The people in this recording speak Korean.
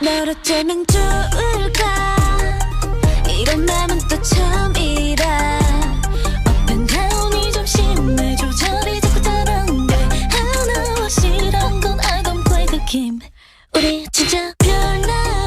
너로 쩌면 좋을까 이런 마음은 또 처음이라 어떤 and down이 좀 심해 조절이 자꾸 다른데 I know 싫은 건 I don't play 우리 진짜 별나